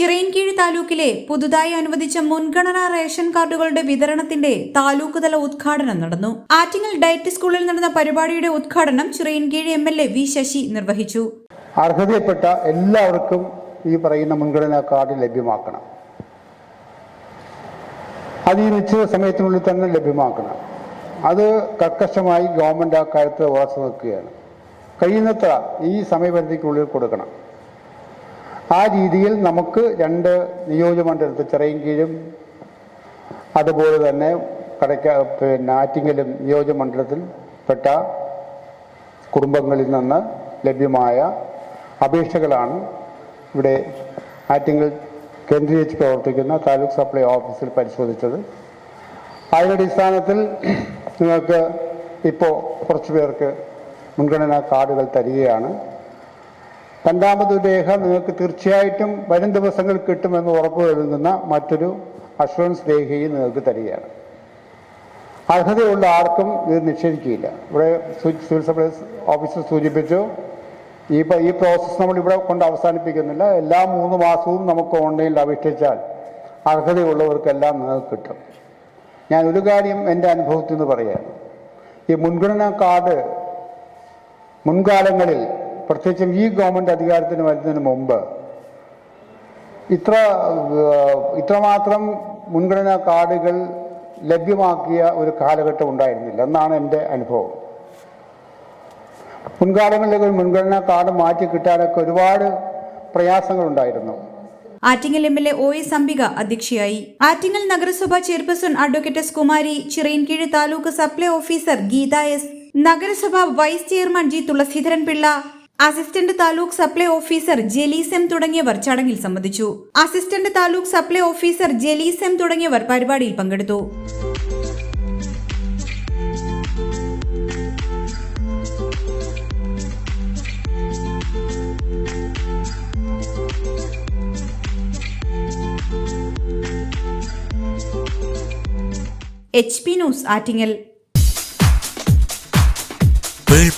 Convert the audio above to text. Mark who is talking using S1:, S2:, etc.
S1: ചിറയൻകീഴ് താലൂക്കിലെ പുതുതായി അനുവദിച്ച മുൻഗണനാ റേഷൻ കാർഡുകളുടെ വിതരണത്തിന്റെ താലൂക്ക് തല ഉദ്ഘാടനം നടന്നു. ആറ്റിങ്ങൽ ഡയറ്റ് സ്കൂളിൽ നടന്ന പരിപാടിയുടെ ഉദ്ഘാടനം Chirayinkeezhu M L A V Sasi നിർവഹിച്ചു.
S2: അർഹതപ്പെട്ട എല്ലാവർക്കും ഈ പറയുന്ന മുൻഗണനാ കാർഡ് ലഭ്യമാക്കണം. അത് ഈ നിശ്ചിത സമയത്തിനുള്ളിൽ തന്നെ ലഭ്യമാക്കണം. അത് കർക്കശമായി ഗവൺമെന്റ് ആ കാര്യത്തിൽ ഉറച്ചു നിൽക്കുകയാണ്. കഴിയുന്നത്ര ഈ സമയപരിധിക്കുള്ളിൽ കൊടുക്കണം. ആ രീതിയിൽ നമുക്ക് രണ്ട് നിയോജകമണ്ഡലത്തിൽ ചിറയൻകീഴും അതുപോലെ തന്നെ കടയ്ക്ക പിന്നെ ആറ്റിങ്ങലും നിയോജകമണ്ഡലത്തിൽ പെട്ട കുടുംബങ്ങളിൽ നിന്ന് ലഭ്യമായ അപേക്ഷകളാണ് ഇവിടെ ആറ്റിങ്ങൽ കേന്ദ്രീകരിച്ച് പ്രവർത്തിക്കുന്ന താലൂക്ക് സപ്ലൈ ഓഫീസിൽ പരിശോധിച്ചത്. അതിന്റെ അടിസ്ഥാനത്തിൽ നിങ്ങൾക്ക് ഇപ്പോൾ കുറച്ച് പേർക്ക് മുൻഗണനാ കാർഡുകൾ തരികയാണ്. രണ്ടാമത് രേഖ നിങ്ങൾക്ക് തീർച്ചയായിട്ടും വരും ദിവസങ്ങൾ കിട്ടുമെന്ന് ഉറപ്പ് നൽകുന്ന മറ്റൊരു അഷുറൻസ് രേഖയും നിങ്ങൾക്ക് തരികയാണ്. അർഹതയുള്ള ആർക്കും ഇത് നിഷേധിക്കുകയില്ല. ഇവിടെ സിവിൽ സപ്ലൈസ് ഓഫീസർ സൂചിപ്പിച്ചു. ഈ ഈ പ്രോസസ്സ് നമ്മൾ ഇവിടെ കൊണ്ട് അവസാനിപ്പിക്കുന്നില്ല. എല്ലാ മൂന്ന് മാസവും നമുക്ക് ഓൺലൈനിൽ അപേക്ഷിച്ചാൽ അർഹതയുള്ളവർക്കെല്ലാം നിങ്ങൾക്ക് കിട്ടും. ഞാൻ ഒരു കാര്യം എന്റെ അനുഭവത്തിൽ നിന്ന് പറയാം. ഈ മുൻഗണനാ കാർഡ് മുൻകാലങ്ങളിൽ പ്രത്യേകിച്ചും ഈ ഗവൺമെന്റ് അധികാരത്തിന് വരുന്നതിന് മുമ്പ് ഇത്ര ഇത്രമാത്രം മുൻഗണനാ കാർഡുകൾ ലഭ്യമാക്കിയ ഒരു കാലഘട്ടം ഉണ്ടായിരുന്നില്ല. എന്നാണ് എന്റെ അനുഭവം. മുൻകാലങ്ങളിലേക്ക് ഒരു മുൻഗണനാ കാർഡ് മാറ്റി കിട്ടാനൊക്കെ ഒരുപാട് പ്രയാസങ്ങളുണ്ടായിരുന്നു
S1: Attingal M L A O S Ambika അധ്യക്ഷയായി. ആറ്റിങ്ങൽ നഗരസഭ chairperson advocate S Kumari Chirayinkeezhu taluk supply officer Geetha S നഗരസഭ vice chairman G Thulaseedharan Pillai assistant taluk supply officer Jalees M തുടങ്ങിയവർ ചടങ്ങിൽ സംബന്ധിച്ചു. Assistant taluk supply officer Jalees M തുടങ്ങിയവർ പരിപാടിയിൽ പങ്കെടുത്തു. H P news Attingal.